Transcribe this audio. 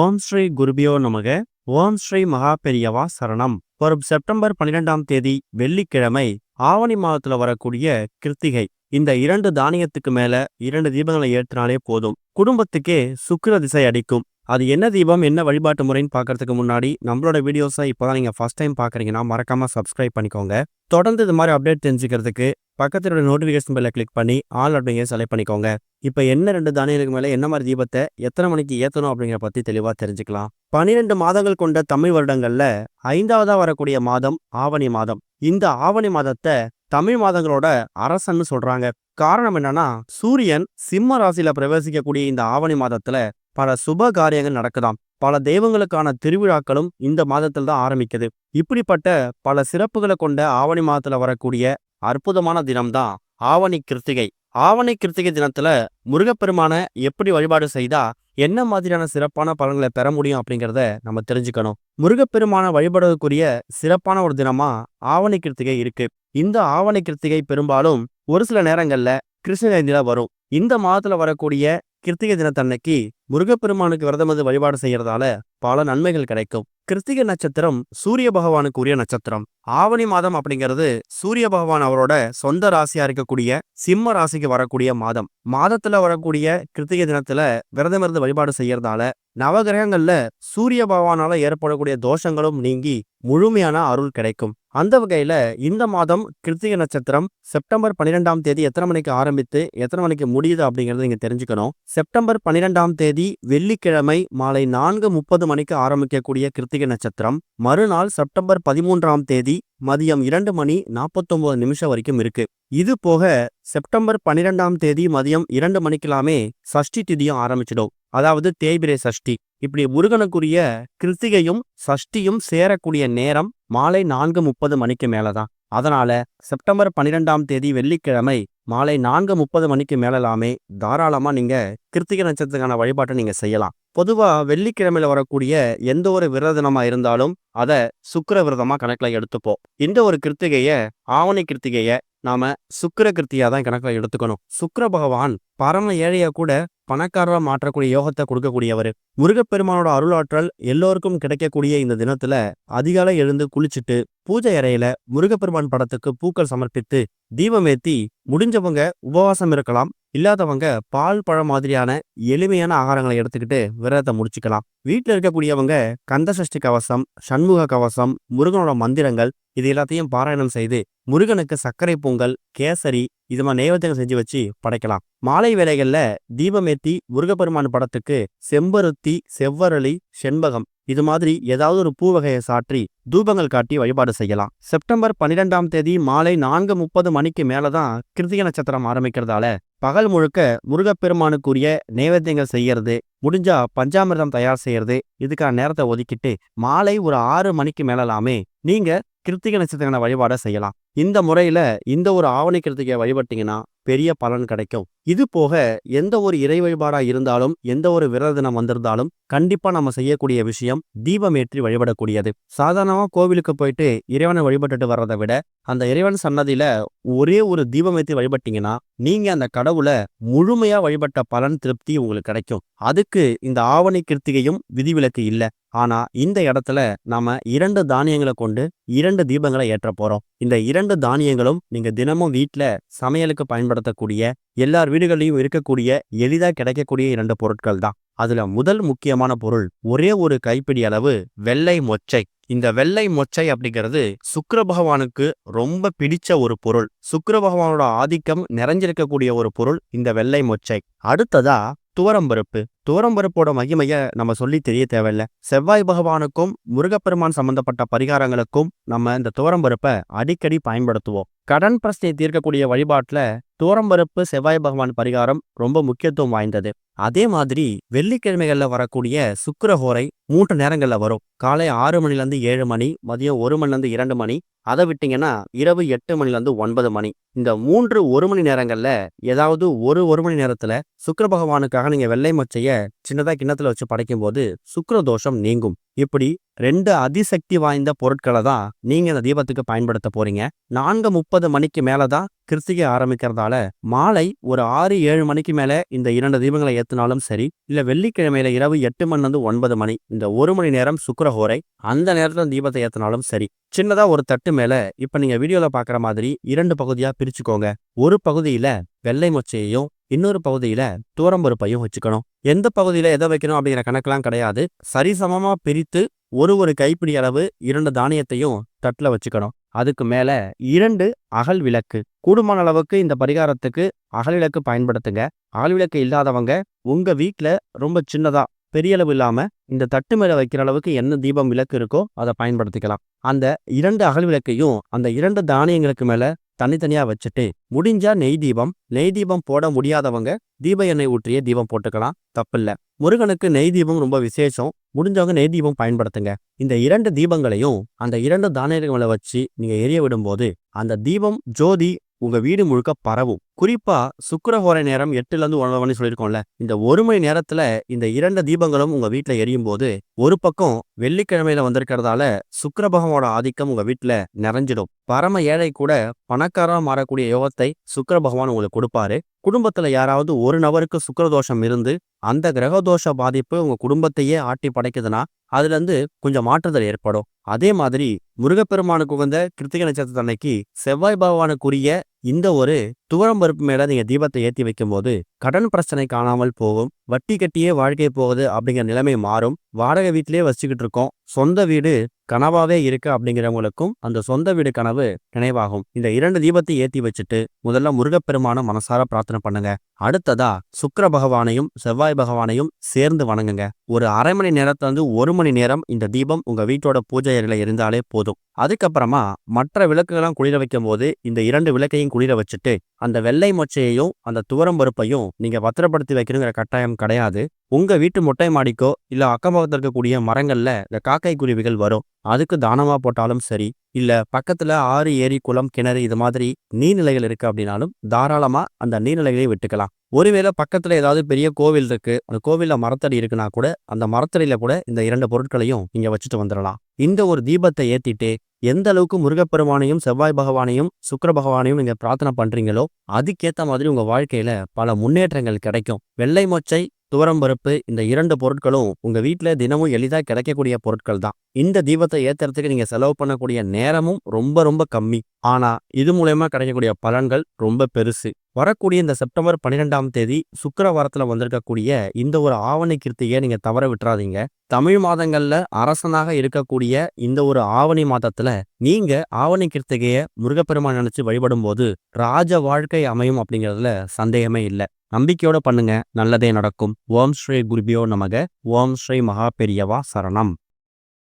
ஓம் ஸ்ரீ குருபியோ நமக. ஓம் ஸ்ரீ மகா பெரியவா சரணம். வரும் செப்டம்பர் பன்னிரெண்டாம் தேதி வெள்ளிக்கிழமை ஆவணி மாதத்துல வரக்கூடிய கிருத்திகை. இந்த இரண்டு தானியத்துக்கு மேல இரண்டு தீபங்களை ஏற்றினாலே போதும். குடும்பத்துக்கே சுக்கிர திசை அடிக்கும். அது என்ன தீபம் என்ன வழிபாட்டு முறைன்னு பார்க்கறதுக்கு முன்னாடி நம்மளோட வீடியோஸை இப்போதான் நீங்க ஃபர்ஸ்ட் டைம் பார்க்குறீங்கன்னா மறக்காம சப்ஸ்கிரைப் பண்ணிக்கோங்க. தொடர்ந்து இது மாதிரி அப்டேட் தெரிஞ்சுக்கிறதுக்கு பக்கத்துல நோட்டிஃபிகேஷன் பெல்லை கிளிக் பண்ணி ஆல் அப்படிங்கிற செலக்ட் பண்ணிக்கோங்க. இப்போ என்ன ரெண்டு தானியங்களுக்கு மேலே என்ன மாதிரி தீபத்தை எத்தனை மணிக்கு ஏற்றணும் அப்படிங்கிற பற்றி தெளிவாக தெரிஞ்சுக்கலாம். பன்னிரெண்டு மாதங்கள் கொண்ட தமிழ் வருடங்கள்ல ஐந்தாவதா வரக்கூடிய மாதம் ஆவணி மாதம். இந்த ஆவணி மாதத்தை தமிழ் மாதங்களோட அரசன்னு சொல்றாங்க. காரணம் என்னன்னா சூரியன் சிம்ம ராசியில் பிரவேசிக்கக்கூடிய இந்த ஆவணி மாதத்துல பல சுப காரியங்கள் நடக்குதாம். பல தெய்வங்களுக்கான திருவிழாக்களும் இந்த மாதத்தில் தான் ஆரம்பிக்குது. இப்படிப்பட்ட பல சிறப்புகளை கொண்ட ஆவணி மாதத்துல வரக்கூடிய அற்புதமான தினம்தான் ஆவணி கிருத்திகை. ஆவணி கிருத்திகை தினத்துல முருகப்பெருமான எப்படி வழிபாடு செய்தா என்ன மாதிரியான சிறப்பான பலன்களை பெற முடியும் அப்படிங்கிறத நம்ம தெரிஞ்சுக்கணும். முருகப்பெருமான வழிபடுவதற்குரிய சிறப்பான ஒரு தினமா ஆவணி கிருத்திகை இருக்கு. இந்த ஆவணி கிருத்திகை பெரும்பாலும் ஒரு சில நேரங்கள்ல கிருஷ்ண ஜெயந்தியில வரும். இந்த மாதத்துல வரக்கூடிய கிருத்திகை தினத்தன்னைக்கு முருகப்பெருமானுக்கு விரதமது வழிபாடு செய்யறதால பல நன்மைகள் கிடைக்கும். கிருத்திகை நட்சத்திரம் சூரிய பகவானுக்கு உரிய நட்சத்திரம். ஆவணி மாதம் அப்படிங்கிறது சூரிய பகவான் அவரோட சொந்த ராசியா இருக்கக்கூடிய சிம்ம ராசிக்கு வரக்கூடிய மாதம். மாதத்துல வரக்கூடிய கிருத்திகை தினத்துல விரதமிருந்து வழிபாடு செய்யறதால நவகிரகங்கள்ல சூரிய பகவானால ஏற்படக்கூடிய தோஷங்களும் நீங்கி முழுமையான அருள் கிடைக்கும். அந்த வகையில இந்த மாதம் கிருத்திகை நட்சத்திரம் செப்டம்பர் பன்னிரெண்டாம் தேதி எத்தனை மணிக்கு ஆரம்பித்து எத்தனை மணிக்கு முடியுது அப்படிங்கறத நீங்க தெரிஞ்சுக்கணும். செப்டம்பர் பன்னிரெண்டாம் தேதி வெள்ளிக்கிழமை மாலை நான்கு முப்பது மணிக்கு ஆரம்பிக்கக்கூடிய கிருத்திகை நட்சத்திரம். மறுநாள் செப்டம்பர் பதிமூன்றாம் தேதி மதியம் இரண்டு மணி நாற்பத்தொம்பது நிமிஷம் வரைக்கும் இருக்கு. இது போக செப்டம்பர் பன்னிரெண்டாம் தேதி மதியம் இரண்டு மணிக்கெல்லாமே சஷ்டி திதியும் ஆரம்பிச்சிடும். அதாவது தேய்பிரை சஷ்டி. இப்படி முருகனுக்குரிய கிருத்திகையும் சஷ்டியும் சேரக்கூடிய நேரம் மாலை நான்கு முப்பது மணிக்கு மேலதான். அதனால செப்டம்பர் பன்னிரெண்டாம் தேதி வெள்ளிக்கிழமை மாலை நான்கு முப்பது மணிக்கு மேலலாமே தாராளமா நீங்க கிருத்திகை நட்சத்திரத்துக்கான வழிபாட்டை நீங்க செய்யலாம். பொதுவா வெள்ளிக்கிழமையில வரக்கூடிய எந்த ஒரு விரத தினமா இருந்தாலும் அதை சுக்கிர விரதமா கணக்குல எடுத்துப்போம். இந்த ஒரு கிருத்திகைய ஆவணி கிருத்திகைய நாம சுக்கர கிருத்தியா தான் கணக்குல எடுத்துக்கணும். சுக்கர பகவான் பரம ஏழைய கூட பணக்காரராக மாற்றக்கூடிய யோகத்தை கொடுக்கக்கூடியவர். முருகப்பெருமானோட அருளாற்றல் எல்லோருக்கும் கிடைக்கக்கூடிய இந்த தினத்துல அதிகாலை எழுந்து குளிச்சுட்டு பூஜை அறையில முருகப்பெருமான் படத்துக்கு பூக்கள் சமர்ப்பித்து தீபம் ஏத்தி முடிஞ்சவங்க உபவாசம் இருக்கலாம் இல்லாதவங்க பால் பழம் மாதிரியான எளிமையான ஆகாரங்களை எடுத்துக்கிட்டு விரதத்தை முடிச்சுக்கலாம். வீட்டில் இருக்கக்கூடியவங்க கந்த சஷ்டி கவசம் சண்முக கவசம் முருகனோட மந்திரங்கள் இது எல்லாத்தையும் பாராயணம் செய்து முருகனுக்கு சர்க்கரை பொங்கல் கேசரி இது மாதிரி நைவேத்தியம் செஞ்சு வச்சு படைக்கலாம். மாலை வேலைகளில் தீபமேத்தி முருகப்பெருமான் படத்துக்கு செம்பருத்தி செவ்வரளி செண்பகம் இது மாதிரி ஏதாவது ஒரு பூ வகையை சாற்றி தூபங்கள் காட்டி வழிபாடு செய்யலாம். செப்டம்பர் பன்னிரெண்டாம் தேதி மாலை நான்கு முப்பது மணிக்கு மேலதான் கிருத்திக நட்சத்திரம் ஆரம்பிக்கிறதால பகல் முழுக்க முருகப்பெருமானுக்குரிய நைவேத்தியங்கள் செய்யறது முடிஞ்சா பஞ்சாமிர்தம் தயார் செய்யறது இதுக்கான நேரத்தை ஒதுக்கிட்டு மாலை ஒரு ஆறு மணிக்கு மேலலாமே நீங்க கிருத்திகை நட்சத்திரமான வழிபாடை செய்யலாம். இந்த முறையில இந்த ஒரு ஆவணி கிருத்திகை வழிபட்டிங்கன்னா பெரிய பலன் கிடைக்கும். இது போக எந்த ஒரு இறை வழிபாடா இருந்தாலும் எந்த ஒரு விரத தினம் வந்திருந்தாலும் கண்டிப்பா நம்ம செய்யக்கூடிய விஷயம் தீபம் ஏற்றி வழிபடக்கூடியது. சாதாரணமா கோவிலுக்கு போயிட்டு இறைவனை வழிபட்டுட்டு வர்றதை விட அந்த இறைவன் சன்னதியில ஒரே ஒரு தீபம் ஏற்றி வழிபட்டீங்கன்னா நீங்க அந்த கடவுளை முழுமையா வழிபட்ட பலன் திருப்தி உங்களுக்கு கிடைக்கும். அதுக்கு இந்த ஆவணி கிருத்திகையும் விதிவிலக்கு இல்லை. ஆனா இந்த இடத்துல நாம இரண்டு தானியங்களை கொண்டு இரண்டு தீபங்களை ஏற்ற போறோம். இந்த இரண்டு தானியங்களும் நீங்க தினமும் வீட்ல சமையலுக்கு பயன்படுத்தக்கூடிய எல்லார் வீடுகளையும் இருக்கக்கூடிய எளிதா கிடைக்கக்கூடிய இரண்டு பொருட்கள் தான். அதுல முதல் முக்கியமான பொருள் ஒரே ஒரு கைப்பிடி அளவு வெள்ளை மொச்சை. இந்த வெள்ளை மொச்சை அப்படிங்கிறது சுக்கர பகவானுக்கு ரொம்ப பிடிச்ச ஒரு பொருள். சுக்கர பகவானோட ஆதிக்கம் நிறைஞ்சிருக்கக்கூடிய ஒரு பொருள் இந்த வெள்ளை மொச்சை. அடுத்ததா துவரம்பருப்பு துவரம்பருப்போட மகிமைய நம்ம சொல்லி தெரிய தேவையில்ல. செவ்வாய் பகவானுக்கும் முருகப்பெருமான் சம்பந்தப்பட்ட பரிகாரங்களுக்கும் நம்ம இந்த துவரம்பருப்பை அடிக்கடி பயன்படுத்துவோம். கடன் பிரச்சனையை தீர்க்கக்கூடிய வழிபாட்டுல தூரம்பருப்பு செவ்வாய் பகவான் பரிகாரம் ரொம்ப முக்கியத்துவம் வாய்ந்தது. அதே மாதிரி வெள்ளிக்கிழமைகள்ல வரக்கூடிய சுக்கரஹோரை மூன்று நேரங்கள்ல வரும். காலை ஆறு மணில இருந்து ஏழு மணி மதியம் ஒரு மணில இருந்து இரண்டு மணி அதை விட்டீங்கன்னா இரவு எட்டு மணில இருந்து ஒன்பது மணி. இந்த மூன்று ஒரு மணி நேரங்கள்ல ஏதாவது ஒரு ஒரு மணி நேரத்துல சுக்கர பகவானுக்காக நீங்க வெள்ளை மொச்சைய சின்னதா கிண்ணத்துல வச்சு படைக்கும் போது சுக்கர தோஷம் நீங்கும். இப்படி ரெண்டு அதிசக்தி வாய்ந்த பொருட்களை தான் நீங்க இந்த தீபத்துக்கு பயன்படுத்த போறீங்க. நான்கு முப்பது மணிக்கு மேலதான் கிருத்திகை ஆரம்பிக்கிறதால மாலை ஒரு ஆறு ஏழு மணிக்கு மேல இந்த இரண்டு தீபங்களை ஏத்துனாலும் சரி இல்ல வெள்ளிக்கிழமையில இரவு எட்டு மணி இருந்து ஒன்பது மணி இந்த ஒரு மணி நேரம் சுக்கிரஹோரை அந்த நேரத்துல தீபத்தை ஏத்தினாலும் சரி. சின்னதா ஒரு தட்டு மேல இப்ப நீங்க வீடியோல பாக்குற மாதிரி இரண்டு பகுதியா பிரிச்சுக்கோங்க. ஒரு பகுதியில வெள்ளை மொச்சையையும் இன்னொரு பகுதியில துவரம்பருப்பையும் வச்சுக்கணும். எந்த பகுதியில எதை வைக்கணும் அப்படிங்கிற கணக்கெல்லாம் கிடையாது. சரிசமமா பிரித்து ஒரு ஒரு கைப்பிடி அளவு இரண்டு தானியத்தையும் தட்டுல வச்சுக்கணும். அதுக்கு மேல இரண்டு அகல் விளக்கு. கூடுமான அளவுக்கு இந்த பரிகாரத்துக்கு அகல் விளக்கு பயன்படுத்துங்க. அகல் விளக்கு இல்லாதவங்க உங்க வீட்ல ரொம்ப சின்னதா பெரிய அளவு இல்லாம இந்த தட்டு மேல வைக்கிற அளவுக்கு என்ன தீபம் விளக்கு இருக்கோ அதை பயன்படுத்திக்கலாம். அந்த இரண்டு அகல் விளக்கையும் அந்த இரண்டு தானியங்களுக்கு மேல தனித்தனியா வச்சுட்டு முடிஞ்சா நெய் தீபம் நெய் தீபம் போட முடியாதவங்க தீப எண்ணெய் ஊற்றிய தீபம் போட்டுக்கலாம். தப்பில்ல. முருகனுக்கு நெய் தீபம் ரொம்ப விசேஷம். முடிஞ்சவங்க நெய் தீபம் பயன்படுத்துங்க. இந்த இரண்டு தீபங்களையும் அந்த இரண்டு தானியங்களை வச்சு நீங்க எரிய விடும்போது அந்த தீபம் ஜோதி உங்க வீடு முழுக்க பரவும். குறிப்பா சுக்கரஹோரை நேரம் எட்டுல இருந்து ஒன்பது மணி சொல்லியிருக்கோம்ல. இந்த ஒரு மணி நேரத்துல இந்த இரண்டு தீபங்களும் உங்க வீட்டுல எரியும் போது ஒரு பக்கம் வெள்ளிக்கிழமையில வந்திருக்கிறதால சுக்கிர பகவானோட ஆதிக்கம் உங்க வீட்டுல நிறைஞ்சிடும். பரம ஏழை கூட பணக்காரா மாறக்கூடிய யோகத்தை சுக்கிர பகவான் உங்களுக்கு கொடுப்பாரு. குடும்பத்துல யாராவது ஒரு நபருக்கு சுக்கரதோஷம் இருந்து அந்த கிரகதோஷ பாதிப்பு உங்க குடும்பத்தையே ஆட்டி படைக்குதுன்னா அதுல இருந்து கொஞ்சம் மாற்றுதல் ஏற்படும். அதே மாதிரி முருகப்பெருமானுக்கு உகந்த கிருத்திக நட்சத்திரத்தன்னைக்கு செவ்வாய் பகவானுக்குரிய இந்த ஒரு துவரம் பருப்பு மேல நீங்க தீபத்தை ஏத்தி வைக்கும்போது கடன் பிரச்சனை காணாமல் போகும் வட்டி கட்டியே வாழ்க்கை போகுது அப்படிங்கிற நிலைமை மாறும். வாடகை வீட்டிலே வச்சுக்கிட்டு இருக்கோம். சொந்த வீடு கனவாவே இருக்கு அப்படிங்கிறவங்களுக்கும் அந்த சொந்த வீடு கனவு நினைவாகும். இந்த இரண்டு தீபத்தை ஏத்தி வச்சுட்டு முதல்ல முருகப்பெருமான மனசார பிரார்த்தனை பண்ணுங்க. அடுத்ததா சுக்கர பகவானையும் செவ்வாய் பகவானையும் சேர்ந்து வணங்குங்க. ஒரு அரை மணி நேரத்துல இருந்து ஒரு மணி நேரம் இந்த தீபம் உங்க வீட்டோட பூஜை அறையில இருந்தாலே போதும். அதுக்கப்புறமா மற்ற விளக்குகள்லாம் குளிர வைக்கும் போது இந்த இரண்டு விளக்கையும் குளிர வச்சுட்டு அந்த வெள்ளை மொச்சையையும் அந்த துவரம் பருப்பையும் நீங்க பத்திரப்படுத்தி வைக்கணுங்கிற கட்டாயம் கிடையாது. உங்க வீட்டு மொட்டை மாடிக்கோ இல்ல அக்கம் பக்கத்துல இருக்கக்கூடிய மரங்கள்ல இந்த காக்கை குருவிகள் வரும். அதுக்கு தானமா போட்டாலும் சரி இல்ல பக்கத்துல ஆறு ஏரி குளம் கிணறு இது மாதிரி நீர்நிலைகள் இருக்கு அப்படின்னாலும் தாராளமா அந்த நீர்நிலைகளை விட்டுக்கலாம். ஒருவேளை பக்கத்துல ஏதாவது பெரிய கோவில் இருக்கு. அந்த கோவில்ல மரத்தடி இருக்குன்னா கூட அந்த மரத்தடியில கூட இந்த இரண்டு பொருட்களையும் நீங்கள் வச்சுட்டு வந்துடலாம் இந்த ஒரு தீபத்தை ஏற்றிட்டு எந்த அளவுக்கு முருகப்பெருமானையும் செவ்வாய் பகவானையும் சுக்கர பகவானையும் நீங்க பிரார்த்தனை பண்றீங்களோ அதுக்கேத்த மாதிரி உங்க வாழ்க்கையில பல முன்னேற்றங்கள் கிடைக்கும். வெள்ளை மொச்சை துவரம்பருப்பு இந்த இரண்டு பொருட்களும் உங்க வீட்ல தினமும் எளிதா கிடைக்கக்கூடிய பொருட்கள் தான். இந்த தீபத்தை ஏத்துறதுக்கு நீங்க செலவு பண்ணக்கூடிய நேரமும் ரொம்ப ரொம்ப கம்மி. ஆனா இது மூலயமா கிடைக்கக்கூடிய பலன்கள் ரொம்ப பெருசு. வரக்கூடிய இந்த செப்டம்பர் பன்னிரெண்டாம் தேதி சுக்கிரவாரத்துல வந்திருக்கக்கூடிய இந்த ஒரு ஆவணி கிருத்திகையை நீங்க தவற விட்டுறாதீங்க. தமிழ் மாதங்கள்ல அரசனாக இருக்கக்கூடிய இந்த ஒரு ஆவணி மாதத்துல நீங்க ஆவணி கிருத்திகையை முருகப்பெருமான் நினைச்சு வழிபடும் போது ராஜ வாழ்க்கை அமையும் அப்படிங்கிறதுல சந்தேகமே இல்லை. நம்பிக்கையோட பண்ணுங்க. நல்லதே நடக்கும். ஓம் ஸ்ரீ குருபியோ நமக. ஓம் ஸ்ரீ மகா பெரியவா சரணம்.